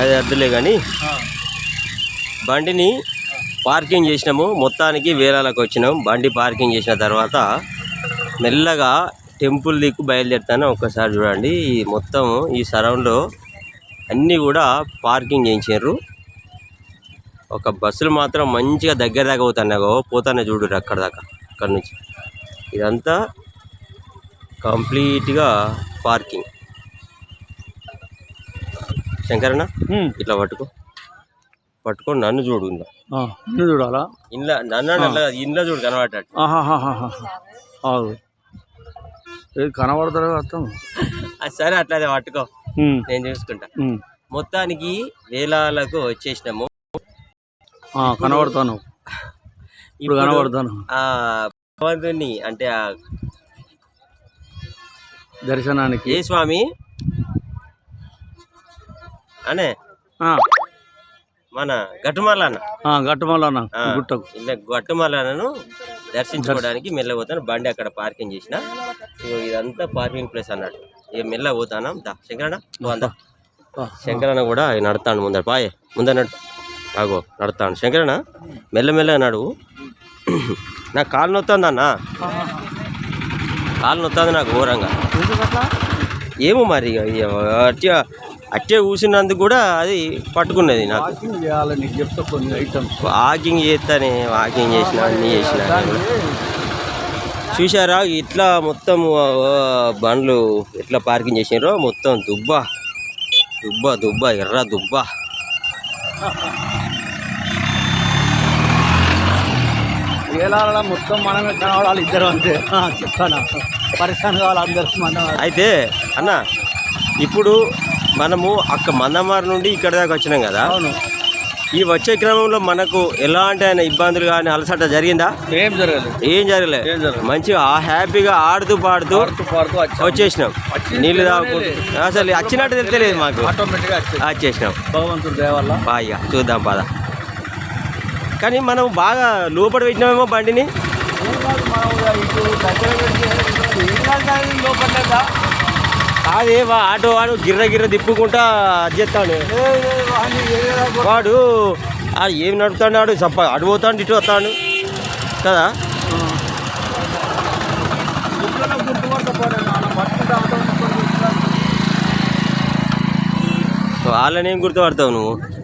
అది అర్థలే కానీ బండిని పార్కింగ్ చేసినాము. మొత్తానికి వేలాలకు వచ్చినాము బండి పార్కింగ్ చేసిన తర్వాత మెల్లగా టెంపుల్ దిక్కు బయలుదేరుతాను. ఒక్కసారి చూడండి. ఈ మొత్తం ఈ సరౌండ్లో అన్నీ కూడా పార్కింగ్ చేయించారు ఒక బస్సులు మాత్రం మంచిగా దగ్గర దాకా పోతున్నాగో పోతానే చూడు అక్కడ దాకా. అక్కడ నుంచి. ఇదంతా కంప్లీట్గా పార్కింగ్. శంకరన్న ఇట్లా పట్టుకో. పట్టుకొని నన్ను చూడు ఇంట్లో నువ్వు చూడాలా? ఇంట్లో నన్ను అట్లా ఇంట్లో చూడు ఏది కనబడతారు అర్థం. సరే అట్లా పట్టుకో. నేను చూసుకుంటా. మొత్తానికి వేలాలకు వచ్చేసినాము. కనబడతాను. ఇప్పుడు కనబడతాను. భగవంతుని అంటే దర్శనానికి. ఏ స్వామి? అనే? మన గుట్టకు. ఇలా గట్టుమల్లన్నను దర్శించుకోవడానికి మెల్ల పోతాను. బండి అక్కడ పార్కింగ్ చేసిన. ఇదంతా పార్కింగ్ ప్లేస్ అన్నట్టు. ఇక మెల్ల పోతాను. దా అందా? ఆ, శంకరన్న కూడా నడతాడు ముందర. పాయే ముందర నడు. ఆగో నడతాను శంకరన్న మెల్లమెల్లగా నడువు నాకు కాలు నొత్తుంది అన్న. కాలు నొత్తుంది నాకు ఘోరంగా. ఏమో మరి ఇక అట్టే కూర్చున్నందుకు కూడా అది పట్టుకున్నది నాకు. వాకింగ్ నీకు చెప్తా కొన్ని ఐటమ్స్ వాకింగ్ చేస్తానే వాకింగ్ చేసిన అన్నీ చేసిన. చూశారా ఇట్లా మొత్తం బండ్లు ఎట్లా పార్కింగ్ చేసినారో? మొత్తం దుబ్బ. దుబ్బ దుబ్బ ఎర్ర దుబ్బ. మొత్తం మనమే కనబడాలి ఇద్దరు అంతే. చెప్తాను? పరిశ్రమ కావాలి అందరు మనం అయితే అన్న ఇప్పుడు మనము అక్క మందమారి నుండి ఇక్కడ దాకా వచ్చినాం కదా. అవును. ఈ వచ్చే క్రమంలో మనకు ఎలాంటి అయిన ఇబ్బందులు కానీ అలసట జరిగిందా? ఏం జరగలేదు. ఏం జరగలే. ఏం జరగలేదు. మంచిగా ఆ హ్యాపీగా ఆడుతూ పాడుతూ పాడుతూ పాడుతూ వచ్చాం. వచ్చేసినాం. నీళ్ళు తాగుకుంటూ అసలు వచ్చినట్టు తెలియదు మాకు. ఆటోమేటిక్గా వచ్చేది వచ్చేసినాం. భగవంతుడి దయ వల్ల. బాగా చూద్దాం పద. కానీ మనం బాగా లోపల పెట్టినామేమో బండిని. ఏం కాదు మనం ఇక ఇటు దగ్గర పెడితే ఏం కాదు. కానీ లోపల అదే వా ఆటో వాడు గిర్ర గిర్ర తిప్పుకుంటా అది చేస్తాడు. వాడు ఏమి ఏం నడుపుతాడు చప్ప అటు పోతాడు ఇటు వస్తాడు. కదా? వాళ్ళని ఏం గుర్తుపడతావు నువ్వు?